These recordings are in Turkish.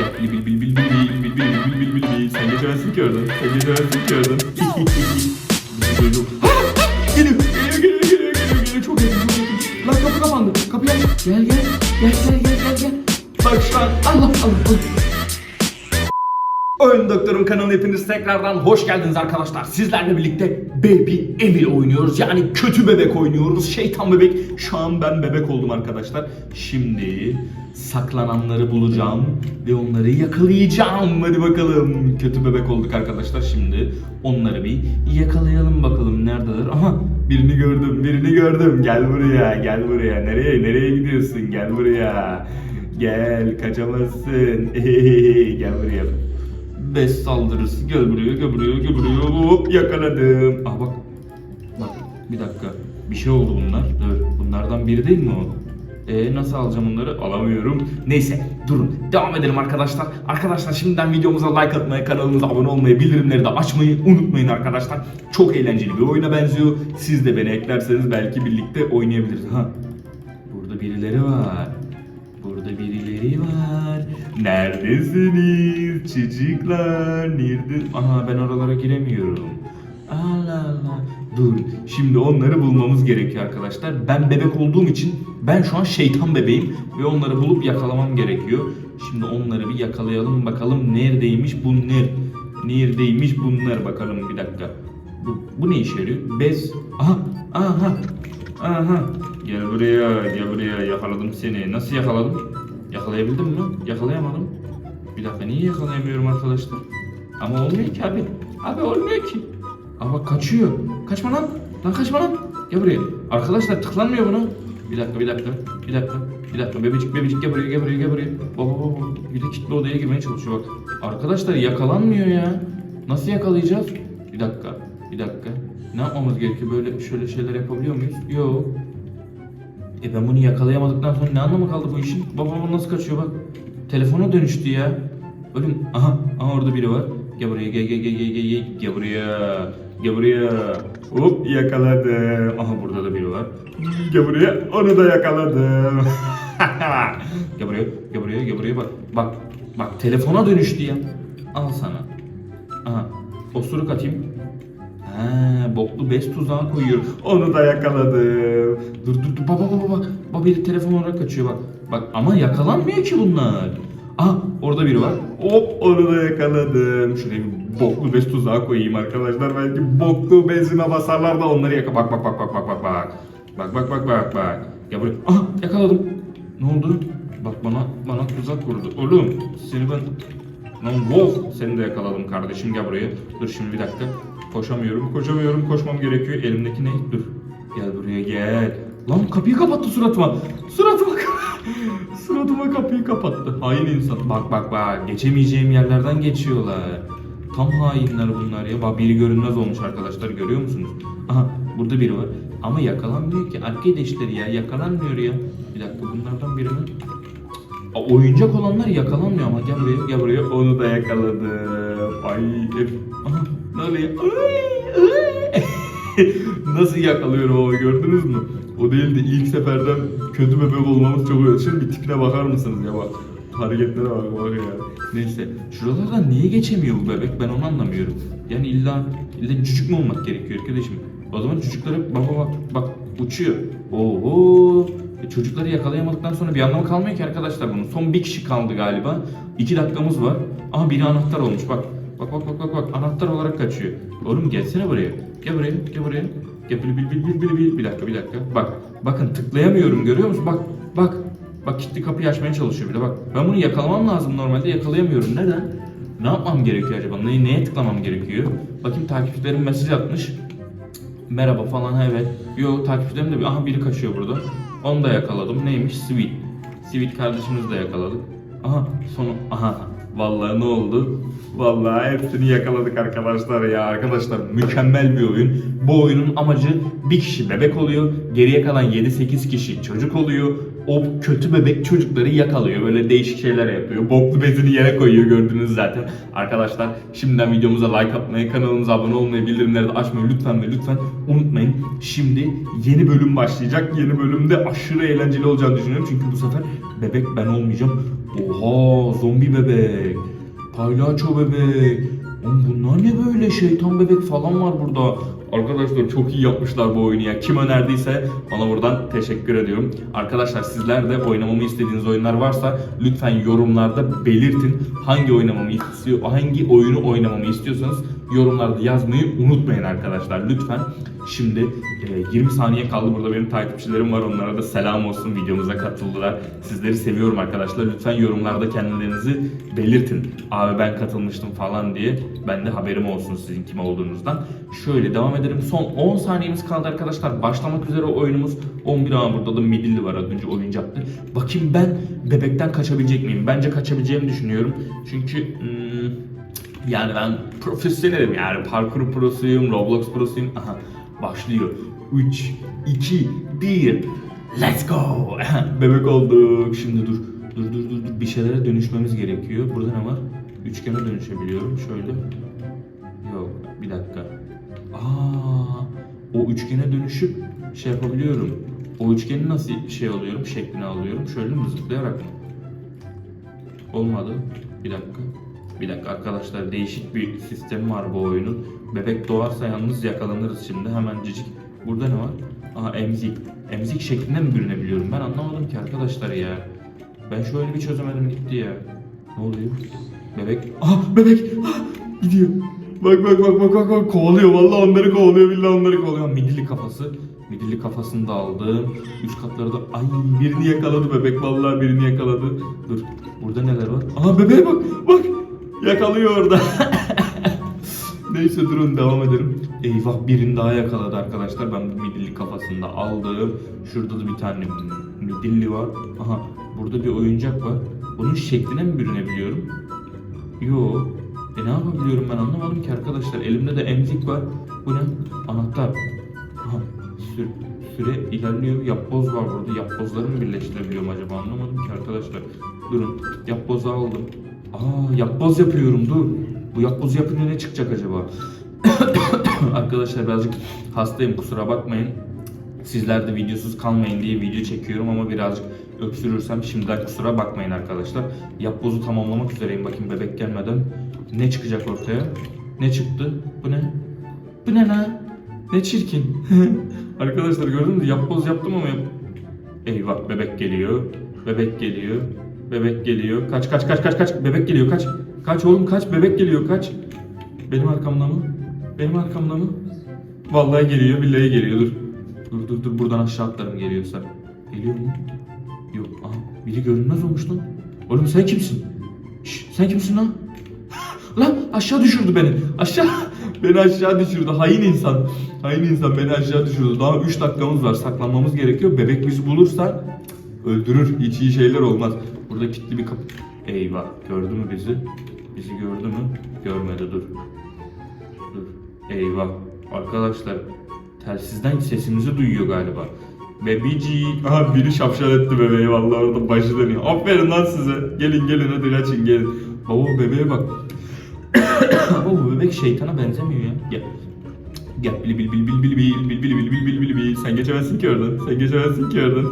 Gel bil bil bil bil bil bil bil bil bil bil bil. Sen geçemezsin ki oradan. Sen geçemezsin ki oradan. Geliyor, geliyor, geliyor, geliyor, geliyor. Çok yakın, çok yakın. Kapı kapandı. Kapıyı aç. Gel, gel. Gel, gel, gel, gel, gel. Bak şu an. Allah, Allah, Allah. Oyun Doktorum kanalına hepiniz tekrardan hoş geldiniz arkadaşlar. Sizlerle birlikte Baby Evil oynuyoruz. Yani kötü bebek oynuyoruz. Şeytan bebek. Şu an ben bebek oldum arkadaşlar. Şimdi saklananları bulacağım ve onları yakalayacağım. Hadi bakalım. Kötü bebek olduk arkadaşlar. Şimdi onları bir yakalayalım bakalım neredeler. Aha birini gördüm. Birini gördüm. Gel buraya. Gel buraya. Nereye? Nereye gidiyorsun? Gel buraya. Gel kaçamazsın. gel buraya. Beş saldırısı. Buraya, gel buraya. Hop yakaladım. Ah bak. Bak bir dakika. Bir şey oldu bunlar. Dur. Bunlardan biri değil mi o? Ee, nasıl alacağım onları? Alamıyorum. Neyse durun. Devam edelim arkadaşlar. Arkadaşlar şimdiden videomuza like atmayı, kanalımıza abone olmayı, bildirimleri de açmayı unutmayın arkadaşlar. Çok eğlenceli bir oyuna benziyor. Siz de beni eklerseniz belki birlikte oynayabiliriz. Ha. Burada birileri var. Burada birileri var. Neredesiniz çocuklar? Nerede? Aha ben oralara giremiyorum. Allah Allah. Dur. Şimdi onları bulmamız gerekiyor arkadaşlar. Ben bebek olduğum için ben şu an şeytan bebeğim ve onları bulup yakalamam gerekiyor. Şimdi onları bir yakalayalım bakalım neredeymiş bunlar. Neredeymiş bunlar bakalım bir dakika. Bu, bu ne işe yarıyor? Bez. Aha. Aha. Aha. Gel buraya, gel buraya. Yakaladım seni. Nasıl yakaladım? Yakalayabildim mi? Yakalayamadım. Bir dakika niye yakalayamıyorum arkadaşlar? Ama olmuyor ki abi. Abi olmuyor ki. Ama kaçıyor. Kaçma lan. Lan kaçma lan. Gel buraya. Arkadaşlar tıklanmıyor buna. Bir dakika, bir dakika, bir dakika, bir dakika. Bebecik, bebecik gel buraya, gel buraya, gel buraya. Baba, baba, bir de kilitli odaya girmeye çalışıyor bak. Arkadaşlar yakalanmıyor ya. Nasıl yakalayacağız? Bir dakika, bir dakika. Ne yapmamız gerekiyor? Böyle şöyle şeyler yapabiliyor muyuz? Yok. E ben bunu yakalayamadıktan sonra ne anlamı kaldı bu işin? Baba baba nasıl kaçıyor bak. Telefona dönüştü ya. Ölüm. Aha, aha orada biri var. Gel buraya gel gel gel gel gel. Gel buraya. Gel buraya. Hop yakaladım. Aha burada da biri var. Gel buraya. Onu da yakaladım. gel buraya. Gel buraya. Gel buraya bak. Bak. Bak telefona dönüştü ya. Al sana. Aha. Osuruk atayım. Ha, boklu bez tuzağı koyuyor. Onu da yakaladım. Dur dur dur. Baba baba bak. Baba biri telefon olarak kaçıyor bak. Bak ama yakalanmıyor ki bunlar. Aha orada biri var. Hop onu da yakaladım. Şuraya bir boklu bez tuzağı koyayım arkadaşlar. Belki boklu bezime basarlar da onları yaka. Bak bak bak bak bak bak bak. Bak bak bak bak bak. Gel buraya. Aha yakaladım. Ne oldu? Bak bana bana tuzak kurdu. Oğlum seni ben Wow seni de yakaladım kardeşim gel buraya. Dur şimdi bir dakika. Koşamıyorum koşamıyorum koşmam gerekiyor. Elimdeki ne? Dur. Gel buraya gel. Lan kapıyı kapattı suratıma. Suratıma Suratıma kapıyı kapattı. Hain insan. Bak bak bak geçemeyeceğim yerlerden geçiyorlar. Tam hainler bunlar ya. Bak biri görünmez olmuş arkadaşlar görüyor musunuz? Aha burada biri var. Ama yakalanmıyor ki. Arkadaşlar ya yakalanmıyor ya. Bir dakika bunlardan biri mi? Oyuncak olanlar yakalanmıyor ama gel buraya gel buraya onu da yakaladım. Ay ne oluyor? Nasıl yakalıyorum ama gördünüz mü? O değil de ilk seferden kötü bebek olmamız çok öyle. Şimdi bir tipine bakar mısınız ya bak. Hareketlere bak bak ya. Neyse şuralardan niye geçemiyor bu bebek ben onu anlamıyorum. Yani illa illa cücük mü olmak gerekiyor arkadaşım? O zaman bak bak bak bak uçuyor. Oho. E, çocukları yakalayamadıktan sonra bir anlamı kalmıyor ki arkadaşlar bunun. Son bir kişi kaldı galiba. İki dakikamız var. Aha biri anahtar olmuş bak. Bak bak bak bak bak anahtar olarak kaçıyor. Oğlum gelsene buraya. Gel buraya gel buraya. Gel bil bil bil bil bil bil. Bir dakika bir dakika. Bak bakın tıklayamıyorum görüyor musun? Bak bak. Bak kilitli kapıyı açmaya çalışıyor bir de bak. Ben bunu yakalamam lazım normalde yakalayamıyorum. Neden? Ne yapmam gerekiyor acaba? Ne, neye tıklamam gerekiyor? Bakayım takipçilerim mesaj atmış. Merhaba falan evet. Yo takipçilerim de bir aha biri kaçıyor burada. Onu da yakaladım. Neymiş? Sweet. Sweet kardeşimizi de yakaladık. Aha sonu aha Vallahi ne oldu? Vallahi hepsini yakaladık arkadaşlar ya. Arkadaşlar mükemmel bir oyun. Bu oyunun amacı bir kişi bebek oluyor. Geriye kalan 7-8 kişi çocuk oluyor. O kötü bebek çocukları yakalıyor. Böyle değişik şeyler yapıyor. Boklu bezini yere koyuyor gördünüz zaten. Arkadaşlar şimdiden videomuza like atmayı, kanalımıza abone olmayı, bildirimleri de açmayı lütfen ve lütfen unutmayın. Şimdi yeni bölüm başlayacak. Yeni bölümde aşırı eğlenceli olacağını düşünüyorum. Çünkü bu sefer bebek ben olmayacağım. Oha zombi bebek. Palyaço bebek. Oğlum bunlar ne böyle şeytan bebek falan var burada. Arkadaşlar çok iyi yapmışlar bu oyunu ya. Kim önerdiyse bana buradan teşekkür ediyorum. Arkadaşlar sizler de oynamamı istediğiniz oyunlar varsa lütfen yorumlarda belirtin. Hangi oynamamı istiyor, hangi oyunu oynamamı istiyorsanız yorumlarda yazmayı unutmayın arkadaşlar lütfen. Şimdi e, 20 saniye kaldı burada benim takipçilerim var onlara da selam olsun videomuza katıldılar. Sizleri seviyorum arkadaşlar lütfen yorumlarda kendilerinizi belirtin. Abi ben katılmıştım falan diye ben de haberim olsun sizin kim olduğunuzdan. Şöyle devam edelim son 10 saniyemiz kaldı arkadaşlar başlamak üzere oyunumuz 11 ama burada da midilli var az önce oyuncaktı. Bakayım ben bebekten kaçabilecek miyim? Bence kaçabileceğimi düşünüyorum çünkü... hmm, yani ben profesyonelim yani parkur prosuyum, Roblox prosuyum. Aha başlıyor. 3, 2, 1, let's go. Bebek olduk. Şimdi dur, dur, dur, dur, dur. Bir şeylere dönüşmemiz gerekiyor. Burada ne var? Üçgene dönüşebiliyorum. Şöyle. Yok, bir dakika. Aa, o üçgene dönüşüp şey yapabiliyorum. O üçgeni nasıl şey alıyorum, şeklini alıyorum. Şöyle mi zıplayarak mı? Olmadı. Bir dakika. Bir dakika arkadaşlar değişik bir sistem var bu oyunun. Bebek doğarsa yalnız yakalanırız şimdi hemencecik. Burada ne var? Aha emzik. Emzik şeklinde mi bürünebiliyorum? Ben anlamadım ki arkadaşlar ya. Ben şöyle bir çözemedim gitti ya. Ne oluyor? Bebek. Aha bebek. Ah, gidiyor. Bak bak bak bak bak bak kovalıyor vallahi onları kovalıyor billahi onları kovalıyor. Midilli kafası. Midilli kafasını da aldım. Üst katları da ay birini yakaladı bebek vallahi birini yakaladı. Dur burada neler var? Aha bebeğe bak bak yakalıyor orada. Neyse durun devam edelim. Eyvah birini daha yakaladı arkadaşlar. Ben bu midilli kafasını da aldım. Şurada da bir tane midilli var. Aha burada bir oyuncak var. Bunun şekline mi bürünebiliyorum? Yo. E ne yapabiliyorum ben anlamadım ki arkadaşlar. Elimde de emzik var. Bu ne? Anahtar. Aha, süre, süre ilerliyor. Yapboz var burada. Yapbozları mı birleştirebiliyorum acaba anlamadım ki arkadaşlar. Durun. Yapbozu aldım. Aa yapboz yapıyorum dur. Bu yapbozu yapınca ne çıkacak acaba? arkadaşlar birazcık hastayım kusura bakmayın. Sizler de videosuz kalmayın diye video çekiyorum ama birazcık öksürürsem şimdiden kusura bakmayın arkadaşlar. Yapbozu tamamlamak üzereyim bakayım bebek gelmeden. Ne çıkacak ortaya? Ne çıktı? Bu ne? Bu ne lan? Ne çirkin. arkadaşlar gördünüz mü? Yapboz yaptım ama yap... Eyvah bebek geliyor. Bebek geliyor. Bebek geliyor. Kaç kaç kaç kaç kaç. Bebek geliyor kaç. Kaç oğlum kaç. Bebek geliyor kaç. Benim arkamda mı? Benim arkamda mı? Vallahi geliyor, billahi geliyor. Dur. Dur dur dur buradan aşağı atlarım geliyorsa. Geliyor mu? Yok. Aha biri görünmez olmuş lan. Oğlum sen kimsin? Şş, sen kimsin lan? lan aşağı düşürdü beni. Aşağı. Beni aşağı düşürdü. Hain insan. Hain insan beni aşağı düşürdü. Daha 3 dakikamız var. Saklanmamız gerekiyor. Bebek bizi bulursa öldürür. Hiç iyi şeyler olmaz. Burada kilitli bir kapı. Eyvah. Gördü mü bizi? Bizi gördü mü? Görmedi dur. Dur. Eyvah. Arkadaşlar telsizden sesimizi duyuyor galiba. Bebici. Aha biri şapşal etti bebeği vallahi orada başı dönüyor. Aferin lan size. Gelin gelin hadi kaçın gelin. Baba bebeğe bak. Baba bebek şeytana benzemiyor ya. Gel. Gel bil bil bil bil bil bil bil bil bil bil bil bil sen geçemezsin ki oradan sen geçemezsin ki oradan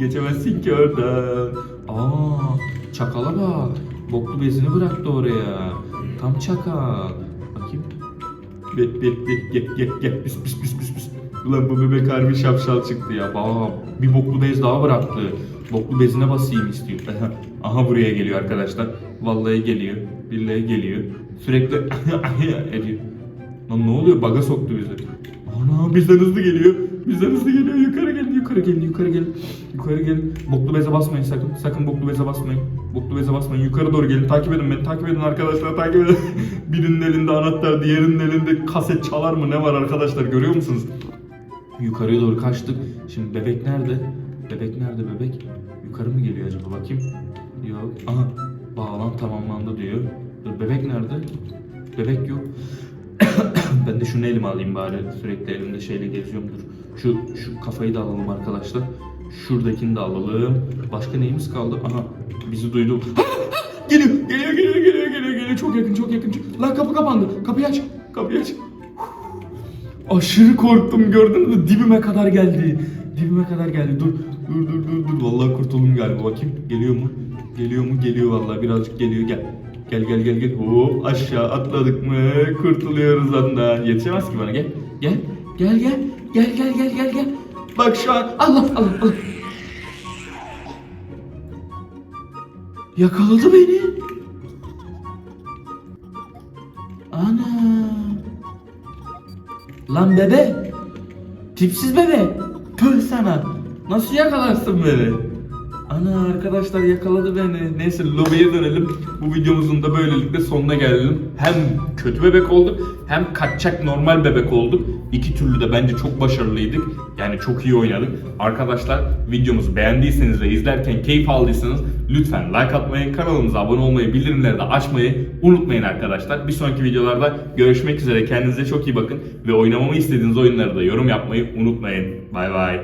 geçemezsin ki oradan aa çakala bak. Boklu bezini bıraktı oraya. Tam çakal. Bakayım. Be, be, be, gel gel gel pis pis pis pis pis. Ulan bu bebek harbi şapşal çıktı ya. Aa, bir boklu bez daha bıraktı. Boklu bezine basayım istiyor. Aha buraya geliyor arkadaşlar. Vallahi geliyor. Billahi geliyor. Sürekli ediyor. Lan ne oluyor? Baga soktu bizi. Ana bizden hızlı geliyor. Bizden hızlı geliyor. Yukarı gelin, yukarı gelin, yukarı gelin. Yukarı gelin. Boklu beze basmayın sakın. Sakın boklu beze basmayın. Boklu beze basmayın. Yukarı doğru gelin. Takip edin beni. Takip edin arkadaşlar. Takip edin. Birinin elinde anahtar, diğerinin elinde kaset çalar mı? Ne var arkadaşlar? Görüyor musunuz? Yukarıya doğru kaçtık. Şimdi bebek nerede? Bebek nerede bebek? Yukarı mı geliyor acaba? Bakayım. Yok. Aha. Bağlan tamamlandı diyor. Dur bebek nerede? Bebek yok. ben de şunu elime alayım bari. Sürekli elimde şeyle geziyorumdur. Şu şu kafayı da alalım arkadaşlar. Şuradakini de alalım. Başka neyimiz kaldı? Aha bizi duydu. geliyor, geliyor, geliyor, geliyor, geliyor, geliyor. Çok yakın, çok yakın. Çok... Lan kapı kapandı. Kapıyı aç, kapıyı aç. Aşırı korktum gördün mü? Dibime kadar geldi. Dibime kadar geldi. Dur, dur, dur, dur, dur. Vallahi kurtuldum galiba. Bakayım. Geliyor mu? Geliyor mu? Geliyor vallahi. Birazcık geliyor. Gel. Gel gel gel gel. Hop aşağı atladık mı? Kurtuluyoruz ondan. Yetişemez ki bana. Gel. Gel. Gel gel. Gel gel gel gel gel. Bak şu an. Allah Allah Allah. Yakaladı beni. Ana. Lan bebe. Tipsiz bebe. Tüh sana. Nasıl yakalarsın beni? Ana arkadaşlar yakaladı beni. Neyse lobiye dönelim. Bu videomuzun da böylelikle sonuna gelelim. Hem kötü bebek olduk hem kaçacak normal bebek olduk. İki türlü de bence çok başarılıydık. Yani çok iyi oynadık. Arkadaşlar videomuzu beğendiyseniz ve izlerken keyif aldıysanız lütfen like atmayı, kanalımıza abone olmayı, bildirimleri de açmayı unutmayın arkadaşlar. Bir sonraki videolarda görüşmek üzere. Kendinize çok iyi bakın ve oynamamı istediğiniz oyunları da yorum yapmayı unutmayın. Bay bay.